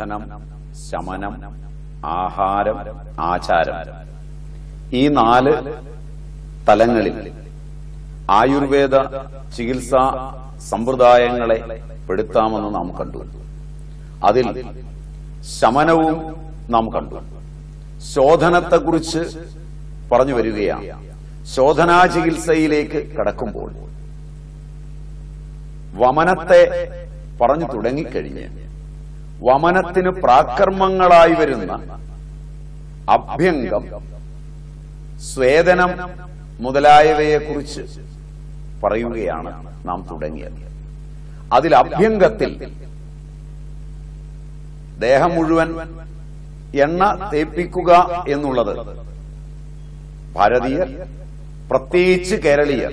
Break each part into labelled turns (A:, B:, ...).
A: ധനം ശമനം ആഹാരം ആചാരം. ഈ നാല് തലങ്ങളിൽ ആയുർവേദ ചികിത്സാ സമ്പ്രദായങ്ങളെ പെടുത്താമെന്ന് നാം കണ്ടു. അതിൽ ശമനവും നാം കണ്ടു. ശോധനത്തെക്കുറിച്ച് പറഞ്ഞു വരികയാണ്. ശോധനാ ചികിത്സയിലേക്ക് കടക്കുമ്പോൾ വമനത്തെ പറഞ്ഞു തുടങ്ങിക്കഴിഞ്ഞ് വമനത്തിന് പ്രാകർമ്മങ്ങളായി വരുന്ന അഭ്യംഗം സ്വേദനം മുതലായവയെക്കുറിച്ച് പറയുകയാണ് നാം തുടങ്ങിയത്. അതിൽ അഭ്യംഗത്തിൽ ദേഹം മുഴുവൻ എണ്ണ തേപ്പിക്കുക എന്നുള്ളത് ഭാരതീയർ പ്രത്യേകിച്ച് കേരളീയർ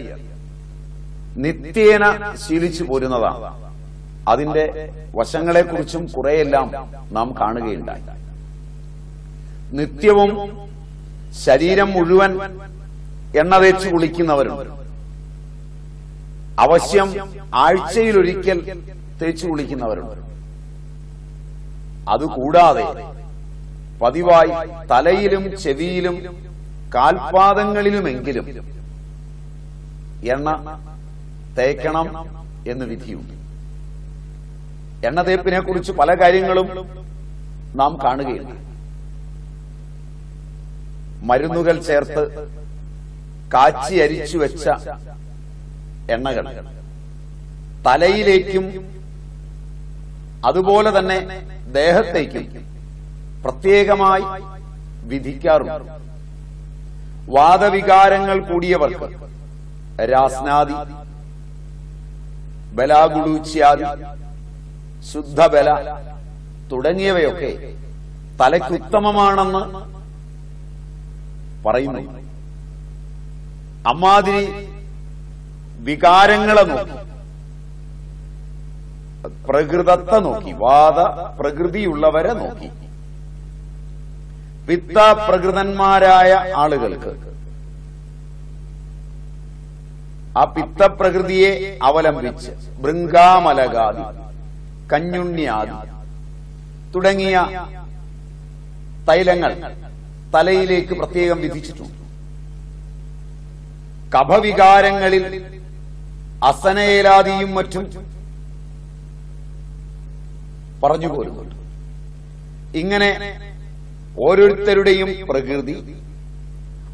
A: നിത്യേന ശീലിച്ചു പോരുന്നതാണ്. അതിന്റെ വശങ്ങളെക്കുറിച്ചും കുറെയെല്ലാം നാം കാണുകയുണ്ടായി. നിത്യവും ശരീരം മുഴുവൻ എണ്ണ തേച്ച് കുളിക്കുന്നവരുണ്ട് അവശ്യം ആഴ്ചയിലൊരിക്കൽ തേച്ചു കുളിക്കുന്നവരുണ്ട് അതുകൂടാതെ പതിവായി തലയിലും ചെവിയിലും കാൽപാദങ്ങളിലുമെങ്കിലും എണ്ണ തേക്കണം എന്ന് വിധിയുണ്ട്. എണ്ണ തേപ്പിനെ കുറിച്ച് പല കാര്യങ്ങളും നാം കാണുകയുണ്ട് മരുന്നുകൾ ചേർത്ത് കാച്ചി അരിച്ചു വെച്ച എണ്ണകൾ തലയിലേക്കും അതുപോലെ തന്നെ ദേഹത്തേക്കും പ്രത്യേകമായി വിധിക്കാറുണ്ട്. വാദവികാരങ്ങൾ കൂടിയവർക്ക് രാസ്നാദി ബലാഗുളൂച്യാദി ശുദ്ധബല തുടങ്ങിയവയൊക്കെ തലയ്ക്കുത്തമമാണെന്ന് പറയുന്നു. അമ്മാതിരി വികാരങ്ങളെ നോക്കി പ്രകൃതത്തെ നോക്കി വാദ പ്രകൃതിയുള്ളവരെ നോക്കി. പിത്ത പ്രകൃതന്മാരായ ആളുകൾക്ക് ആ പിത്തപ്രകൃതിയെ അവലംബിച്ച് ബൃങ്കാമലകാദി കഞ്ഞുണ്യാദി തുടങ്ങിയ തൈലങ്ങൾ തലയിലേക്ക് പ്രത്യേകം വിധിച്ചിട്ടുണ്ട്. കഭവികാരങ്ങളിൽ അസനയേലാദിയും മറ്റും പറഞ്ഞു പോരുന്നുണ്ട് ഇങ്ങനെ ഓരോരുത്തരുടെയും പ്രകൃതി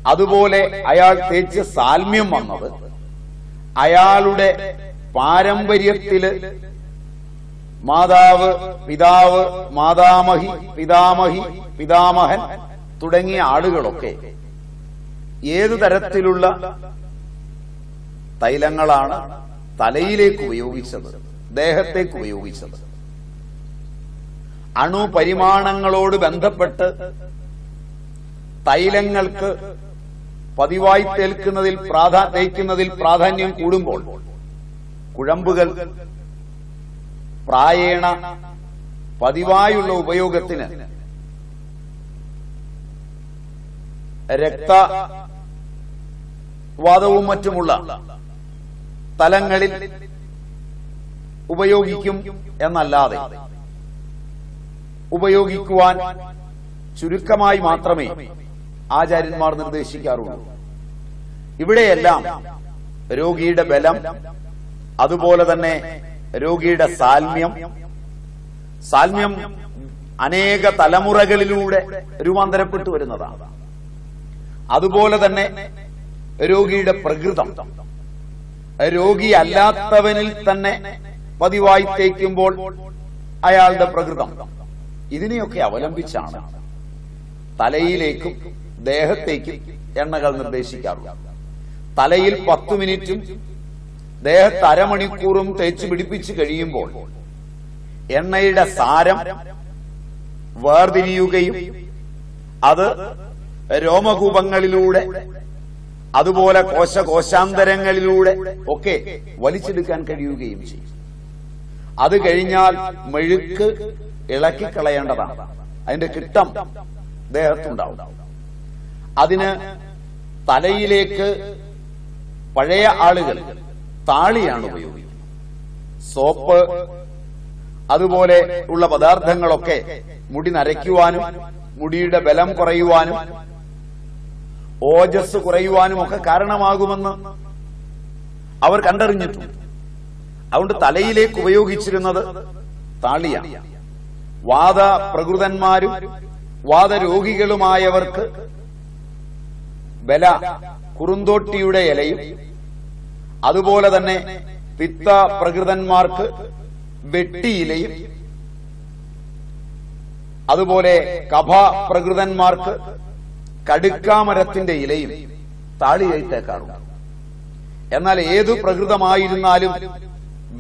A: അതുപോലെ അയാൾ തേച്ച് സാൽമ്യം വന്നത് അയാളുടെ പാരമ്പര്യത്തിൽ മാതാവ് പിതാവ് മാതാമഹി പിതാമഹി പിതാമഹൻ തുടങ്ങിയ ആളുകളൊക്കെ ഏതു തരത്തിലുള്ള തൈലങ്ങളാണ് തലയിലേക്ക് ഉപയോഗിച്ചത് ദേഹത്തേക്ക് ഉപയോഗിച്ചത്? അണുപരിമാണങ്ങളോട് ബന്ധപ്പെട്ട് തൈലങ്ങൾക്ക് പതിവായി തേൽക്കുന്നതിൽ തേക്കുന്നതിൽ പ്രാധാന്യം കൂടുമ്പോൾ കുഴമ്പുകൾ പ്രായേണ പതിവായുള്ള ഉപയോഗത്തിന് രക്തവാദവും മറ്റുമുള്ള തലങ്ങളിൽ ഉപയോഗിക്കും എന്നല്ലാതെ ഉപയോഗിക്കുവാൻ ചുരുക്കമായി മാത്രമേ ആചാര്യന്മാർ നിർദ്ദേശിക്കാറുള്ളൂ. ഇവിടെയെല്ലാം രോഗിയുടെ ബലം അതുപോലെ തന്നെ രോഗിയുടെ സാൽമ്യം. സാൽമ്യം അനേക തലമുറകളിലൂടെ രൂപാന്തരപ്പെട്ടു വരുന്നതാണ്. അതുപോലെ തന്നെ രോഗിയുടെ പ്രകൃതം. രോഗി അല്ലാത്തവനിൽ തന്നെ പതിവായി തേക്കുമ്പോൾ അയാളുടെ പ്രകൃതം. ഇതിനെയൊക്കെ അവലംബിച്ചാണ് തലയിലേക്കും ദേഹത്തേക്കും എണ്ണകൾ നിർദ്ദേശിക്കാറുള്ളത്. തലയിൽ പത്തു മിനിറ്റും ദേഹത്ത് അരമണിക്കൂറും തേച്ച് പിടിപ്പിച്ച് കഴിയുമ്പോൾ എണ്ണയുടെ സാരം വേർതിരിയുകയും അത് രോമകൂപങ്ങളിലൂടെ അതുപോലെ കോശകോശാന്തരങ്ങളിലൂടെ ഒക്കെ വലിച്ചെടുക്കാൻ കഴിയുകയും ചെയ്യും. അത് കഴിഞ്ഞാൽ മെഴുക്ക് ഇളക്കിക്കളയേണ്ടതാണ്. അതിന്റെ കിട്ടം ദേഹത്തുണ്ടാവും. അതിന് തലയിലേക്ക് പഴയ ആളുകൾ താളിയാണ് ഉപയോഗിക്കുന്നത്. സോപ്പ് അതുപോലെ ഉള്ള പദാർത്ഥങ്ങളൊക്കെ മുടി നരയ്ക്കുവാനും മുടിയുടെ ബലം കുറയുവാനും ഓജസ് കുറയുവാനും ഒക്കെ കാരണമാകുമെന്ന് അവർ കണ്ടറിഞ്ഞിട്ടുണ്ട്. അതുകൊണ്ട് തലയിലേക്ക് ഉപയോഗിച്ചിരുന്നത് താളിയാണ്. വാദ പ്രകൃതന്മാരും വാദരോഗികളുമായവർക്ക് ബല കുറുന്തോട്ടിയുടെ ഇലയും അതുപോലെ തന്നെ പിത്ത പ്രകൃതന്മാർക്ക് വെട്ടിയിലയും അതുപോലെ കഭ പ്രകൃതന്മാർക്ക് കടുക്കാമരത്തിന്റെ ഇലയും താളിയായി തേക്കാറുണ്ട് എന്നാൽ ഏതു പ്രകൃതമായിരുന്നാലും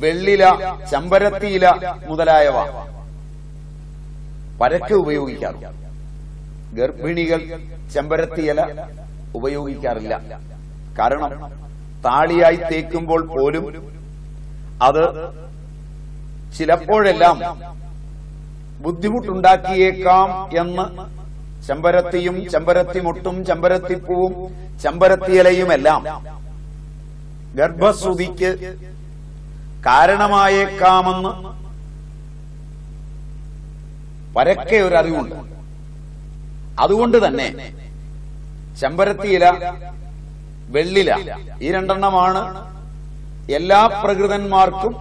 A: വെള്ളില ചമ്പരത്തിയില മുതലായവ പരക്കെ ഉപയോഗിക്കാറുണ്ട്. ഗർഭിണികൾ ചെമ്പരത്തിയില ഉപയോഗിക്കാറില്ല. കാരണം താളിയായി തേക്കുമ്പോൾ പോലും അത് ചിലപ്പോഴെല്ലാം ബുദ്ധിമുട്ടുണ്ടാക്കിയേക്കാം എന്ന് ചെമ്പരത്തിയും ചെമ്പരത്തിമുട്ടും ചെമ്പരത്തിപ്പൂവും ചെമ്പരത്തിയിലയുമെല്ലാം ഗർഭശ്രുതിക്ക് കാരണമായേക്കാമെന്ന് പരക്കെ അറിവുണ്ട് അതുകൊണ്ട് തന്നെ ചെമ്പരത്തിയില വെള്ളില. ഈ രണ്ടെണ്ണമാണ് എല്ലാ പ്രകൃതന്മാർക്കും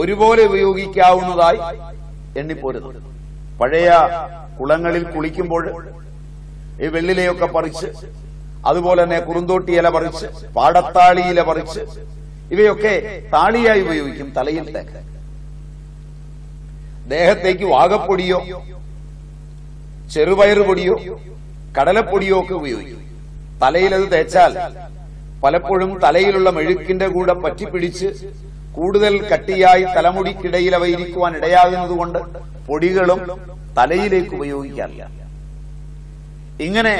A: ഒരുപോലെ ഉപയോഗിക്കാവുന്നതായി എണ്ണിപ്പോരുന്നത് പഴയ കുളങ്ങളിൽ കുളിക്കുമ്പോൾ ഈ വെള്ളിലയൊക്കെ പറിച്ച് അതുപോലെ തന്നെ കുറുന്തോട്ടി ഇല പറിച്ച് പാടത്താളി ഇല പറിച്ച് ഇവയൊക്കെ താളിയായി ഉപയോഗിക്കും തലയിൽ തേക്ക്. ദേഹത്തേക്ക് വാഗപ്പൊടിയോ ചെറുപയർ പൊടിയോ കടലപ്പൊടിയോ ഒക്കെ ഉപയോഗിക്കും. തലയിൽ അത് തേച്ചാൽ പലപ്പോഴും തലയിലുള്ള മെഴുക്കിന്റെ കൂടെ പറ്റിപ്പിടിച്ച് കൂടുതൽ കട്ടിയായി തലമുടിക്കിടയിൽ അവ ഇരിക്കുവാൻ ഇടയാകുന്നതുകൊണ്ട് പൊടികളും തലയിലേക്ക് ഉപയോഗിക്കാറില്ല. ഇങ്ങനെ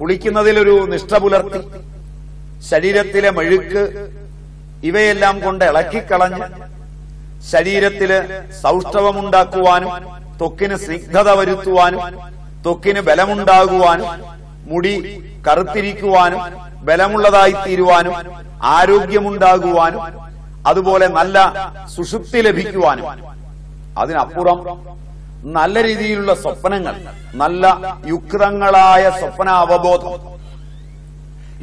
A: കുളിക്കുന്നതിലൊരു നിഷ്ഠ പുലർത്തി ശരീരത്തിലെ മെഴുക്ക് ഇവയെല്ലാം കൊണ്ട് ഇളക്കിക്കളഞ്ഞ് ശരീരത്തിൽ സൗഷ്ഠവമുണ്ടാക്കുവാനും ത്വക്കിന് സ്നിഗ്ധത വരുത്തുവാനും ത്വക്കിന് ബലമുണ്ടാകുവാനും മുടി കറുത്തിരിക്കുവാനും ബലമുള്ളതായി തീരുവാനും ആരോഗ്യമുണ്ടാകുവാനും അതുപോലെ നല്ല സുഷുപ്തി ലഭിക്കുവാനും. അതിനപ്പുറം നല്ല രീതിയിലുള്ള സ്വപ്നങ്ങൾ നല്ല യുക്തങ്ങളായ സ്വപ്ന അവബോധം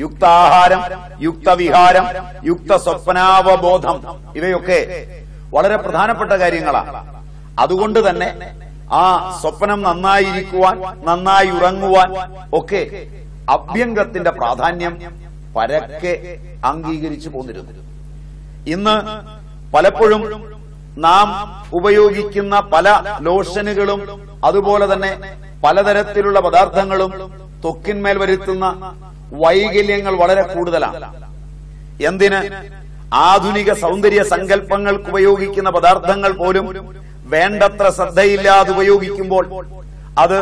A: യുക്താഹാരം യുക്തവിഹാരം യുക്ത സ്വപ്നാവബോധം ഇവയൊക്കെ വളരെ പ്രധാനപ്പെട്ട കാര്യങ്ങളാണ്. അതുകൊണ്ട് തന്നെ ആ സ്വപ്നം നന്നായിരിക്കുവാൻ നന്നായി ഉറങ്ങുവാൻ ഒക്കെ അഭ്യംഗത്തിന്റെ പ്രാധാന്യം പരക്കെ അംഗീകരിച്ചു പോന്നിരുന്നു. ഇന്ന് പലപ്പോഴും നാം ഉപയോഗിക്കുന്ന പല ലോഷനുകളും അതുപോലെ തന്നെ പലതരത്തിലുള്ള പദാർത്ഥങ്ങളും ത്വക്കിന്മേൽ വരുത്തുന്ന വൈകല്യങ്ങൾ വളരെ കൂടുതലാണ്. എന്തിന്? ആധുനിക സൗന്ദര്യ സങ്കല്പങ്ങൾക്ക് ഉപയോഗിക്കുന്ന പദാർത്ഥങ്ങൾ പോലും വേണ്ടത്ര ശ്രദ്ധയില്ലാതെ ഉപയോഗിക്കുമ്പോൾ അത്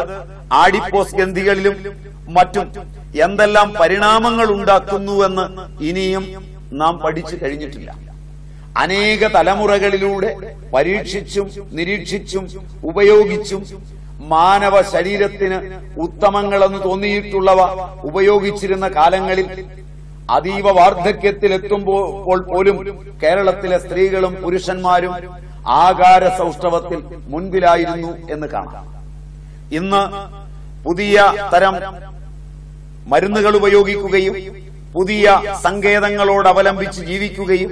A: ആഡിപ്പോസ് ഗന്ധികളിലും മറ്റും എന്തെല്ലാം പരിണാമങ്ങൾ ഉണ്ടാക്കുന്നുവെന്ന് ഇനിയും നാം പഠിച്ചു കഴിഞ്ഞിട്ടില്ല. അനേക തലമുറകളിലൂടെ പരീക്ഷിച്ചും നിരീക്ഷിച്ചും ഉപയോഗിച്ചും മാനവ ശരീരത്തിന് ഉത്തമങ്ങളെന്ന് തോന്നിയിട്ടുള്ളവ ഉപയോഗിച്ചിരുന്ന കാലങ്ങളിൽ അതീവ വാർദ്ധക്യത്തിലെത്തുമ്പോൾ പോലും കേരളത്തിലെ സ്ത്രീകളും പുരുഷന്മാരും ആകാര സൗഷ്ഠവത്തിൽ മുൻപിലായിരുന്നു എന്ന് കാണാം. ഇന്ന് പുതിയ തരം മരുന്നുകൾ ഉപയോഗിക്കുകയും പുതിയ സങ്കേതങ്ങളോട് അവലംബിച്ച് ജീവിക്കുകയും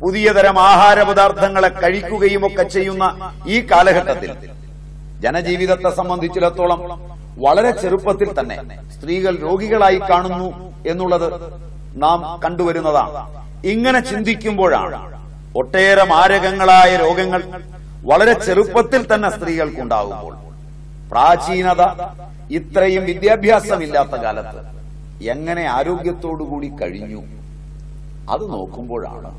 A: പുതിയ തരം ആഹാര പദാർത്ഥങ്ങളെ കഴിക്കുകയും ഒക്കെ ചെയ്യുന്ന ഈ കാലഘട്ടത്തിൽ ജനജീവിതത്തെ സംബന്ധിച്ചിടത്തോളം വളരെ ചെറുപ്പത്തിൽ തന്നെ സ്ത്രീകൾ രോഗികളായി കാണുന്നു എന്നുള്ളത് നാം കണ്ടുവരുന്നതാണ്. ഇങ്ങനെ ചിന്തിക്കുമ്പോഴാണ് ഒട്ടേറെ മാരകങ്ങളായ രോഗങ്ങൾ വളരെ ചെറുപ്പത്തിൽ തന്നെ സ്ത്രീകൾക്കുണ്ടാകുമ്പോൾ. പ്രാചീനത ഇത്രയും വിദ്യാഭ്യാസമില്ലാത്ത കാലത്ത് എങ്ങനെ ആരോഗ്യത്തോടുകൂടി കഴിഞ്ഞു? അത് നോക്കുമ്പോഴാണ്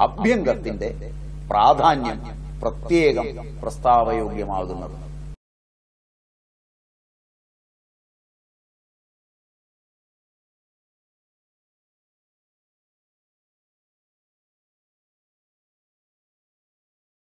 A: അഭ്യംഗത്തിന്റെ പ്രാധാന്യം പ്രത്യേകം പ്രസ്താവയോഗ്യമാകുന്നത്.